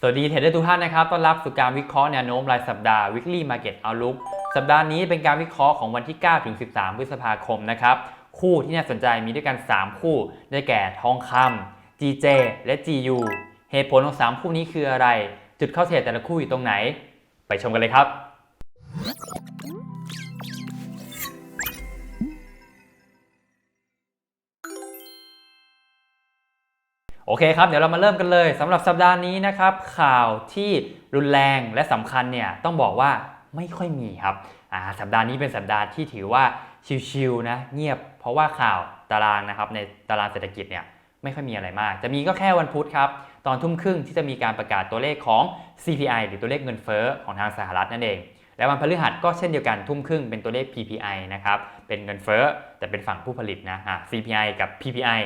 สวัสดีเทรดเดอร์ทุกท่านนะครับ ต้อนรับสู่การวิเคราะห์แนวโน้มรายสัปดาห์ weekly market outlook สัปดาห์นี้เป็นการวิเคราะห์ของวันที่ 9 ถึง 13 พฤษภาคมนะครับ คู่ที่น่าสนใจมีด้วยกัน 3 คู่ ได้แก่ทองคำ GJ และ GU เหตุผลของ 3 คู่นี้คืออะไร จุดเข้าเทรดแต่ละคู่อยู่ตรงไหน ไปชมกันเลยครับ โอเคครับ เดี๋ยวเรามาเริ่มกันเลยสำหรับสัปดาห์นี้นะครับ ข่าวที่รุนแรงและสำคัญเนี่ยต้องบอกว่าไม่ค่อยมีครับอ่าสัปดาห์นี้เป็นสัปดาห์ที่ถือว่าชิวๆนะเงียบ เพราะว่าข่าวตารางนะครับในตารางเศรษฐกิจเนี่ยไม่ค่อยมีอะไรมาก จะมีก็แค่วันพุธครับ ตอนทุ่มครึ่งที่จะมีการประกาศตัวเลขของ CPI หรือตัวเลขเงินเฟ้อของทางสหรัฐนั่นเอง และวันพฤหัสก็เช่นเดียวกันทุ่มครึ่งเป็นตัวเลข PPI นะครับเป็นเงินเฟ้อแต่เป็นฝั่งผู้ผลิตนะอ่า CPI กับ PPI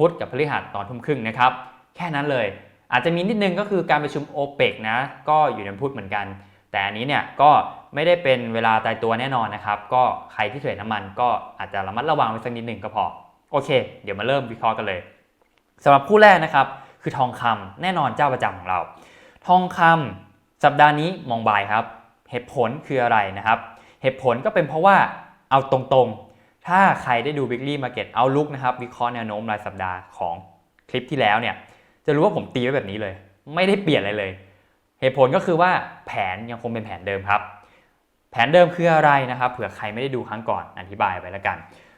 พุธกับพฤหัสตอนทุ่มครึ่งนะครับ แค่นั้นเลย อาจจะมีนิดนึงก็คือการประชุม o p e ปกนะ ก็อยู่ในพุธเหมือนกัน แต่อันนี้เนี่ยก็ไม่ได้เป็นเวลาตายตัวแน่นอนนะครับ ก็ใครที่เทรดน้ำมันก็อาจจะระมัดระวังไว้สักนิดหนึ่งก็พอ โอเค เดี๋ยวมาเริ่มวิเคราะห์กันเลยสำหรับคู่แรกนะครับ คือทองคำแน่นอนเจ้าประจำของเรา ทองคำสัปดาห์นี้มองบายครับ เหตุผลคืออะไรนะครับ เหตุผลก็เป็นเพราะว่าเอาตรงๆ ถ้าใครได้ดู Weekly Market Outlook นะครับวิเคราะห์แนวโน้มรายสัปดาห์ของคลิปที่แล้วเนี่ยจะรู้ว่าผมตีไว้แบบนี้เลย ไม่ได้เปลี่ยนอะไรเลย เหตุผลก็คือว่าแผนยังคงเป็นแผนเดิมครับ แผนเดิมคืออะไรนะครับเผื่อใครไม่ได้ดูครั้งก่อนอธิบายไปแล้วกัน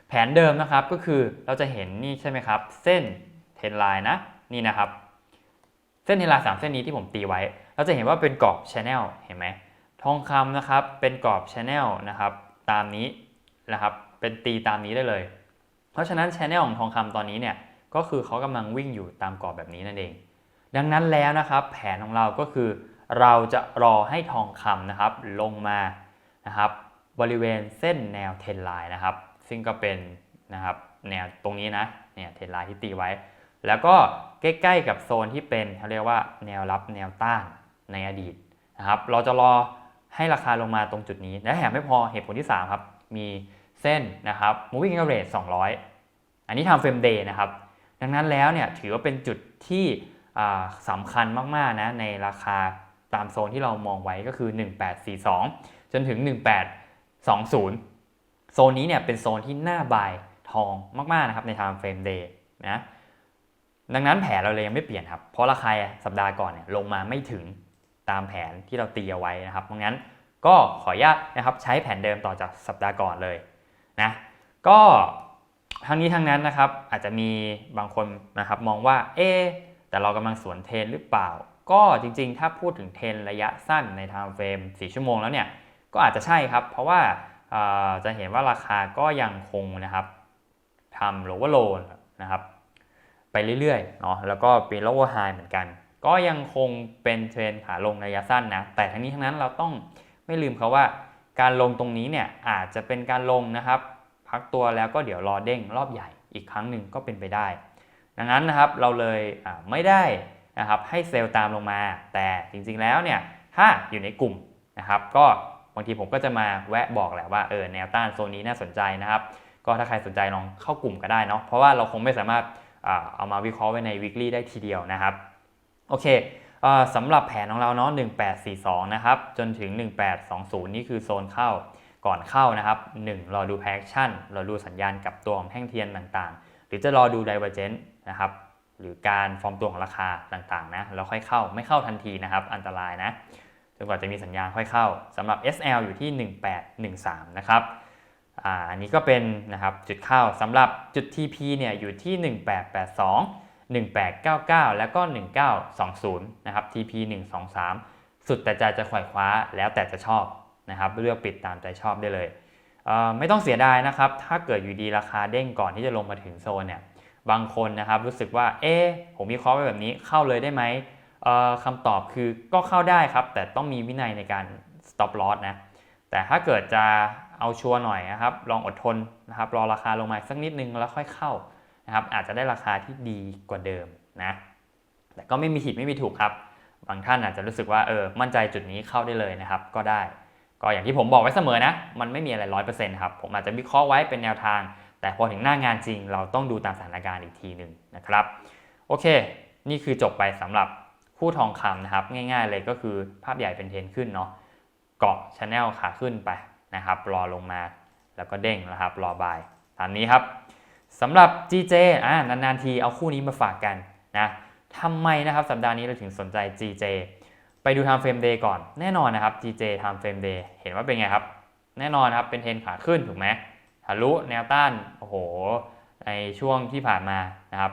แผนเดิมนะครับก็คือเราจะเห็นนี่ใช่ไหมครับ เส้นเทนไลน์นะนี่นะครับ เส้นเทนไลน์สามเส้นนี้ที่ผมตีไว้ เราจะเห็นว่าเป็นกรอบชแนลเห็นไหมทองคำนะครับเป็นกรอบชแนลนะครับตามนี้ นะครับ เป็นตีตามนี้ได้เลย เพราะฉะนั้นชแนลของทองคำตอนนี้เนี่ยก็คือเขากำลังวิ่งอยู่ตามกรอบแบบนี้นั่นเอง ดังนั้นแล้วนะครับแผนของเราก็คือ เราจะรอให้ทองคำนะครับลงมานะครับบริเวณเส้นแนวเทนไลน์นะครับ ซึ่งก็เป็นนะครับแนวตรงนี้นะเนี่ยเทนไลน์ที่ตีไว้ แล้วก็ใกล้ๆกับโซนที่เป็นเขาเรียกว่าแนวรับแนวต้านในอดีตนะครับ เราจะรอให้ราคาลงมาตรงจุดนี้และแถมไม่พอเหตุผลที่ 3 ครับ มีเส้นนะครับ moving average 200 อันนี้ทำเฟรมเดย์นะครับ ดังนั้นแล้วเนี่ยถือว่าเป็นจุดที่สำคัญมาก ๆ นะ ในราคาตามโซนที่เรามองไว้ก็คือ 1842 จนถึง 1820 โซนนี้เนี่ยเป็นโซนที่หน้าบายทองมาก ๆ นะครับใน time frame day นะดังนั้นแผนเราเลยยังไม่เปลี่ยนครับ เพราะราคาสัปดาห์ก่อนเนี่ยลงมาไม่ถึงตามแผนที่เราตีเอาไว้นะครับเพราะงั้น ก็ขออนุญาตนะครับใช้แผนเดิมต่อจากสัปดาห์ก่อนเลยนะก็ทั้งนี้ทั้งนั้นนะครับอาจจะมีบางคนนะครับมองว่าเอ๊แต่เรากำลังสวนเทรนหรือเปล่า ก็จริงๆ ถ้าพูดถึงเทรนระยะสั้นใน time frame 4ชั่วโมงแล้วเนี่ยก็อาจจะใช่ครับ เพราะว่าจะเห็นว่าราคาก็ยังคงนะครับทำ lower low นะครับไปเรื่อยๆเนาะแล้วก็เป็น lower high เหมือนกัน ก็ยังคงเป็นเทรนขาลงระยะสั้นนะแต่ทั้งนี้ทั้งนั้นเราต้อง ไม่ลืมเขาว่าการลงตรงนี้เนี่ยอาจจะเป็นการลงนะครับ พักตัวแล้วก็เดี๋ยวรอเด้งรอบใหญ่อีกครั้งหนึ่งก็เป็นไปได้ ดังนั้นนะครับเราเลยไม่ได้นะครับให้เซลล์ตามลงมา แต่จริงๆแล้วเนี่ยถ้าอยู่ในกลุ่มนะครับ ก็บางทีผมก็จะมาแวะบอกแหละว่าเออแนวต้านโซนนี้น่าสนใจนะครับ ก็ถ้าใครสนใจลองเข้ากลุ่มก็ได้เนาะเพราะว่าเราคงไม่สามารถเอามาวิเคราะห์ไว้ใน weekly ได้ทีเดียวนะครับโอเค สำหรับแผนของเราเนาะ1842 นะครับ จนถึง 1820 นี่คือโซนเข้าก่อนเข้านะครับ 1 รอดูแพคชั่นรอดูสัญญาณกับตัวของแท่งเทียนต่างๆ หรือจะรอดู divergence นะครับ หรือการฟอร์มตัวของราคาต่างๆนะแล้วค่อยเข้าไม่เข้าทันทีนะครับ อันตรายนะจนกว่าจะมีสัญญาณค่อยเข้าสำหรับ SL อยู่ที่ 1813 นะครับอ่าอันนี้ก็เป็นนะครับจุดเข้าสำหรับจุด TP เนี่ยอยู่ที่ 1882 1899 แล้วก็ 1920 นะครับ TP 123 สุดแต่ใจจะขวายคว้าแล้วแต่จะชอบนะครับเลือกปิดตามใจชอบได้เลยไม่ต้องเสียดายนะครับ ถ้าเกิดอยู่ดีราคาเด้งก่อนที่จะลงมาถึงโซนเนี่ยบางคนนะครับรู้สึกว่าเอ๊ผมมีเคราะห์ไว้แบบนี้เข้าเลยได้ไหมคำตอบคือก็เข้าได้ครับ แต่ต้องมีวินัยในการ stop loss นะแต่ถ้าเกิดจะเอาชัวร์หน่อยนะครับ ลองอดทนนะครับรอราคาลงมาสักนิดนึงแล้วค่อยเข้า นะครับอาจจะได้ราคาที่ดีกว่าเดิมนะแต่ก็ไม่มีผิดไม่มีถูกครับ บางท่านอาจจะรู้สึกว่าเออมั่นใจจุดนี้เข้าได้เลยนะครับ ก็ได้ ก็อย่างที่ผมบอกไว้เสมอนะ มันไม่มีอะไรร้อยเปอร์เซ็นต์ครับผมอาจจะวิเคราะห์ไว้เป็นแนวทาง แต่พอถึงหน้างานจริง เราต้องดูตามสถานการณ์อีกทีหนึ่งนะครับโอเค นี่คือจบไปสำหรับคู่ทองคำนะครับ ง่ายๆเลยก็คือภาพใหญ่เป็นเทรนขึ้นเนาะเกาะชแนลขาขึ้นไปนะครับ รอลงมาแล้วก็เด้งนะครับ รอบายตามนี้ครับ สำหรับ GJ อ่านานๆทีเอาคู่นี้มาฝากกันนะทำไมนะครับสัปดาห์นี้เราถึงสนใจ GJ ไปดู Time Frame Day ก่อนแน่นอนนะครับ GJ Time Frame Day เห็นว่าเป็นไงครับ แน่นอนครับเป็นเทรนขาขึ้นถูกไหมทะลุแนวต้านโอ้โหในช่วงที่ผ่านมานะครับ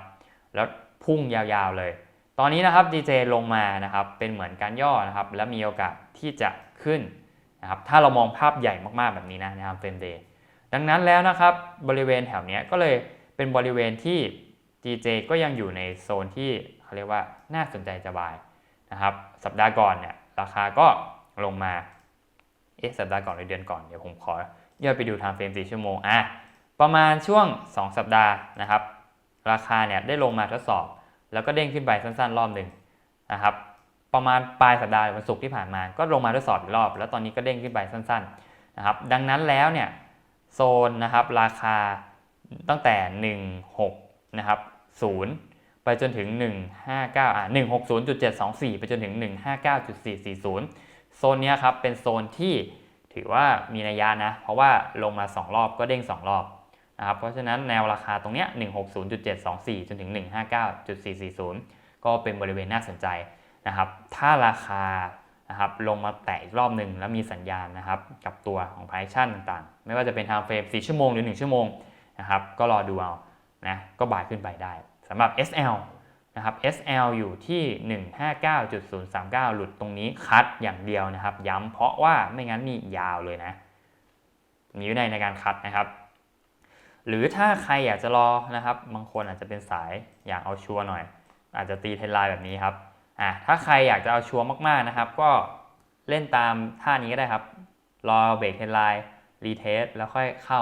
แล้วพุ่งยาวๆเลย ตอนนี้นะครับ DJ ลงมานะครับเป็นเหมือนการย่อนะครับ และมีโอกาสที่จะขึ้นนะครับถ้าเรามองภาพใหญ่มากๆแบบนี้นะนะครับเฟรมเดังนั้นแล้วนะครับบริเวณแถวนี้ก็เลยเป็นบริเวณที่ DJ ก็ยังอยู่ในโซนที่เขาเรียกว่าน่าสนใจจะบายนะครับ สัปดาห์ก่อนเนี่ยราคาก็ลงมาเอ๊ะสัปดาห์ก่อนหรือเดือนก่อนเดี๋ยวผมขอย่อไปดูทม์เฟรม4ชั่วโมงอะประมาณช่วง 2 สัปดาห์นะครับ ราคาเนี่ยได้ลงมาทดสอบ แล้วก็เด้งขึ้นไปสั้นๆ รอบหนึ่งนะครับ ประมาณปลายสัปดาห์วันศุกร์ที่ผ่านมา ก็ลงมาทดสอบอีกรอบ แล้วตอนนี้ก็เด้งขึ้นไปสั้นๆนะครับ ดังนั้นแล้วเนี่ย โซนนะครับราคาตั้งแต่ 16นะครับ0ไปจนถึง 159อะ160.724 ไปจนถึง 159.440 โซนนี้ครับเป็นโซนที่ถือว่ามีนัยยะนะ เพราะว่าลงมา 2 รอบก็เด้ง 2 รอบนะครับเพราะฉะนั้นแนวราคาตรงเนี้ย160.724 จนถึง 159.440 ก็เป็นบริเวณน่าสนใจนะครับถ้าราคา นะครับลงมาแตะอีกรอบหนึ่งแล้วมีสัญญาณนะครับกับตัวของ p r i c e ต่างๆ ไม่ว่าจะเป็น time frame 4ชั่วโมงหรือ 1 ชั่วโมงนะครับก็รอดูเอานะก็บายขึ้นไปได้สำหรับ SL นะครับ SL อยู่ที่ 159.039 หลุดตรงนี้คัดอย่างเดียวนะครับ ย้ำเพราะว่าไม่งั้นนี่ยาวเลยนะ มีวินัยในการคัดนะครับ หรือถ้าใครอยากจะรอนะครับ บางคนอาจจะเป็นสายอยากเอาชัวร์หน่อย อาจจะตีเทรนไลน์แบบนี้ครับ อะถ้าใครอยากจะเอาชัวร์มากๆนะครับ ก็เล่นตามท่านี้ก็ได้ครับ รอเบรกเทรนไลน์รีเทสแล้วค่อยเข้า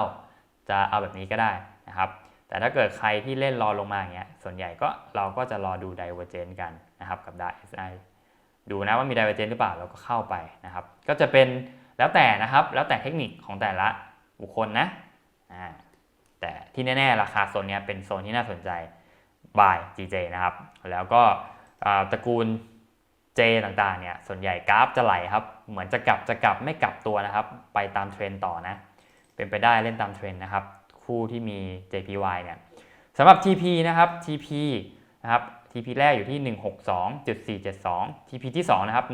จะเอาแบบนี้ก็ได้นะครับ แต่ถ้าเกิดใครที่เล่นรอลงมาอย่างเงี้ยส่วนใหญ่ก็เราก็จะรอดู Divergent กันนะครับกับ DSI ดูนะว่ามี Divergent หรือเปล่าเราก็เข้าไปนะครับ ก็จะเป็นแล้วแต่นะครับ แล้วแต่เทคนิคของแต่ละบุคคลนะอ่าแต่ที่แน่ ๆ ราคาโซนนี้เป็นโซนที่น่าสนใจ by GJ นะครับ แล้วก็ ตระกูล J ต่างๆเนี่ยส่วนใหญ่กราฟจะไหลครับ เหมือนจะกลับจะกลับไม่กลับตัวนะครับ ไปตามเทรนต่อนะ เป็นไปได้เล่นตามเทรนนะครับ คู่ที่มี JPY เนี่ยสำหรับ TP นะครับ TP นะครับ TP แรกอยู่ที่ 162.472 TP ที่ 2 นะครับ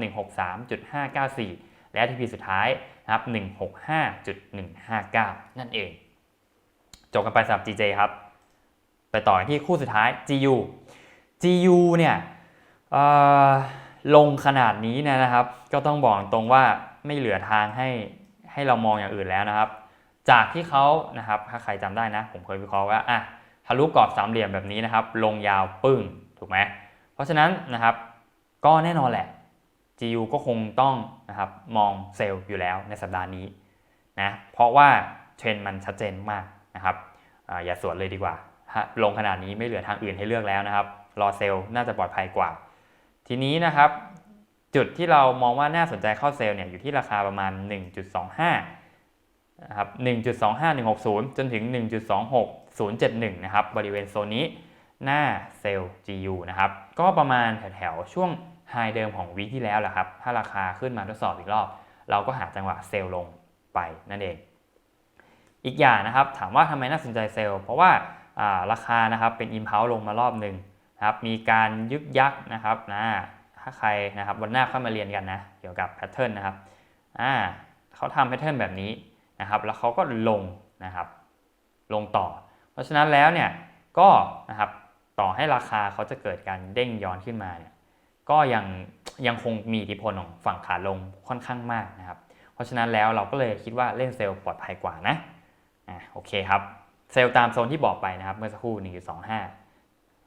163.594 และ TP สุดท้ายนะครับ 165.159 นั่นเอง จบกันไปสำหรับ GJ ครับ ไปต่อที่คู่สุดท้าย GU GU เนี่ย ลงขนาดนี้เนยนะครับ ก็ต้องบอกตรงว่าไม่เหลือทางให้ให้เรามองอย่างอื่นแล้วนะครับ จากที่เขานะครับถ้าใครจำได้นะ ผมเคยวิเคราะห์ว่าอะทะลุกรอบสามเหลี่ยมแบบนี้นะครับ ลงยาวปึ้งถูกไหมเพราะฉะนั้นนะครับก็แน่นอนแหละ GU ก็คงต้องนะครับมองเซลล์อยู่แล้วในสัปดาห์นี้นะเพราะว่าเทรนมันชัดเจนมากนะครับออย่าสวนเลยดีกว่าลงขนาดนี้ไม่เหลือทางอื่นให้เลือกแล้วนะครับ รอเซลล์น่าจะปลอดภัยกว่า ทีนี้นะครับ จุดที่เรามองว่าน่าสนใจเข้าเซลล์เนี่ยอยู่ที่ราคาประมาณ 1.25นะครับ1.25160 จนถึง 1.26071 นะครับ บริเวณโซนนี้หน้าเซลล์ GU นะครับ ก็ประมาณแถวๆช่วงไฮเดิมของวีที่แล้วแหละครับ ถ้าราคาขึ้นมาทดสอบอีกรอบ เราก็หาจังหวะเซลล์ลงไปนั่นเอง อีกอย่างนะครับ ถามว่าทำไมน่าสนใจเซลล์ เพราะว่าาราคานะครับเป็นอิมเพลลงมารอบหนึ่ง นะครับมีการยึกยักนะครับนะถ้าใครนะครับวันหน้าค่อยมาเรียนกันนะเกี่ยวกับแพทเทิร์นนะครับอ่าเขาทำแพทเทิร์นแบบนี้นะครับ แล้วเขาก็ลงนะครับ ลงต่อ เพราะฉะนั้นแล้วเนี่ยก็นะครับต่อให้ราคาเขาจะเกิดการเด้งย้อนขึ้นมาเนี่ยก็ยังยังคงมีอิทธิพลของฝั่งขาลงค่อนข้างมากนะครับ เพราะฉะนั้นแล้วเราก็เลยคิดว่าเล่นเซลล์ปลอดภัยกว่านะอ่าโอเคครับ เซลล์ตามโซนที่บอกไปนะครับ เมื่อสักครู่1.25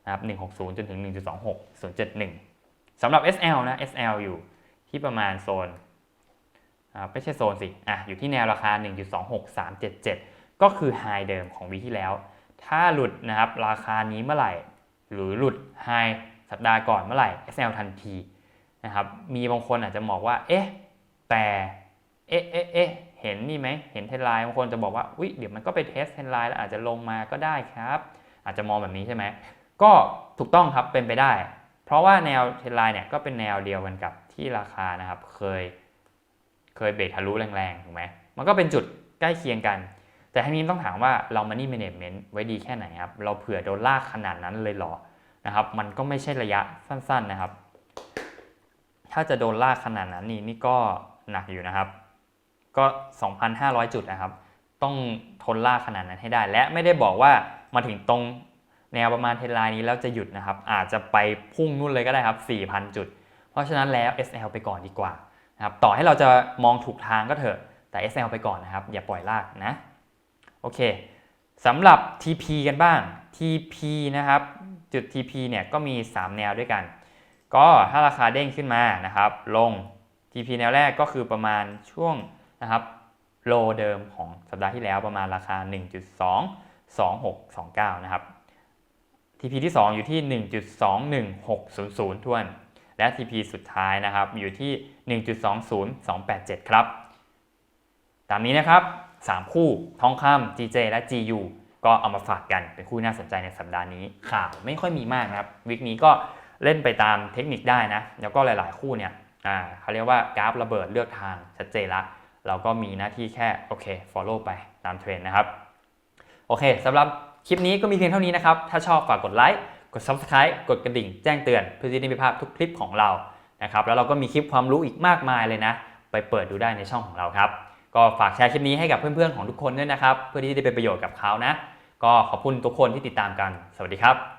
นะครับ160 จนถึง 1.26 071สำหรับ SL นะ SL อยู่ที่ประมาณโซนไม่ใช่โซนสิอะอยู่ที่แนวราคา 1.26377 ก็คือไฮเดิมของวีที่แล้ว ถ้าหลุดนะครับราคานี้เมื่อไหร่ หรือหลุดไฮสัปดาห์ก่อนเมื่อไหร่ SL ทันทีนะครับมีบางคนอาจจะบอกว่า เอ๊ะ แต่เอ๊ะเอ๊ะเอ๊ะเห็นนี่ไหมเห็นเทนไลน์บางคนจะบอกว่าอุ๊ยเดี๋ยวมันก็ไปเทสเทนไลน์แล้วอาจจะลงมาก็ได้ครับ อาจจะมองแบบนี้ใช่ไหม ก็ถูกต้องครับเป็นไปได้ เพราะว่าแนวเทรนไลน์เนี่ยก็เป็นแนวเดียวกันกับที่ราคานะครับ เคยเคยเบรกทะลุแรงๆถูกไหมมันก็เป็นจุดใกล้เคียงกัน แต่ทั้งนี้ต้องถามว่าเรา money management ไว้ดีแค่ไหนครับ เราเผื่อโดนลากขนาดนั้นเลยหรอนะครับ มันก็ไม่ใช่ระยะสั้นๆนะครับ ถ้าจะโดนลากขนาดนั้นนี่นี่ก็หนักอยู่นะครับ ก็ 2,500 จุดนะครับ ต้องทนลากขนาดนั้นให้ได้ และไม่ได้บอกว่ามาถึงตรง แนวประมาณเทรนไลน์นี้แล้วจะหยุดนะครับ อาจจะไปพุ่งนู่นเลยก็ได้ครับ 4,000 จุด เพราะฉะนั้นแล้ว SL ไปก่อนดีกว่านะครับต่อให้เราจะมองถูกทางก็เถอะ แต่ SL ไปก่อนนะครับ อย่าปล่อยลากนะ โอเคสำหรับ TP กันบ้าง TP นะครับ จุด TP เนี่ยก็มี 3 แนวด้วยกัน ก็ถ้าราคาเด้งขึ้นมานะครับ ลง TP แนวแรกก็คือประมาณช่วงนะครับโลเดิมของสัปดาห์ที่แล้วประมาณราคา 1.22629 นะครับ TP ที่ 2 อยู่ที่ 1.21600ทวน และ TP สุดท้ายนะครับอยู่ที่ 1.20287 ครับ ตามนี้นะครับ 3 คู่ทองคำ GJ และ GU ก็เอามาฝากกันเป็นคู่น่าสนใจในสัปดาห์นี้ ข่าวไม่ค่อยมีมากนะครับ วิกนี้ก็เล่นไปตามเทคนิคได้นะ แล้วก็หลาย ๆ คู่เนี่ยเขาเรียกว่ากราฟระเบิดเลือกทางชัดเจนละเราก็มีหน้าที่แค่โอเค follow ไปตามเทรนนะครับ โอเคสำหรับ คลิปนี้ก็มีเพียงเท่านี้นะครับ ถ้าชอบฝากกดไลค์กด subscribe กดกระดิ่งแจ้งเตือนเพื่อที่จะได้ไม่พลาดทุกคลิปของเรานะครับแล้วเราก็มีคลิปความรู้อีกมากมายเลยนะ ไปเปิดดูได้ในช่องของเราครับ ก็ฝากแชร์คลิปนี้ให้กับเพื่อนๆของทุกคนด้วยนะครับ เพื่อที่จะได้เป็นประโยชน์กับเขานะ ก็ขอบคุณทุกคนที่ติดตามกัน สวัสดีครับ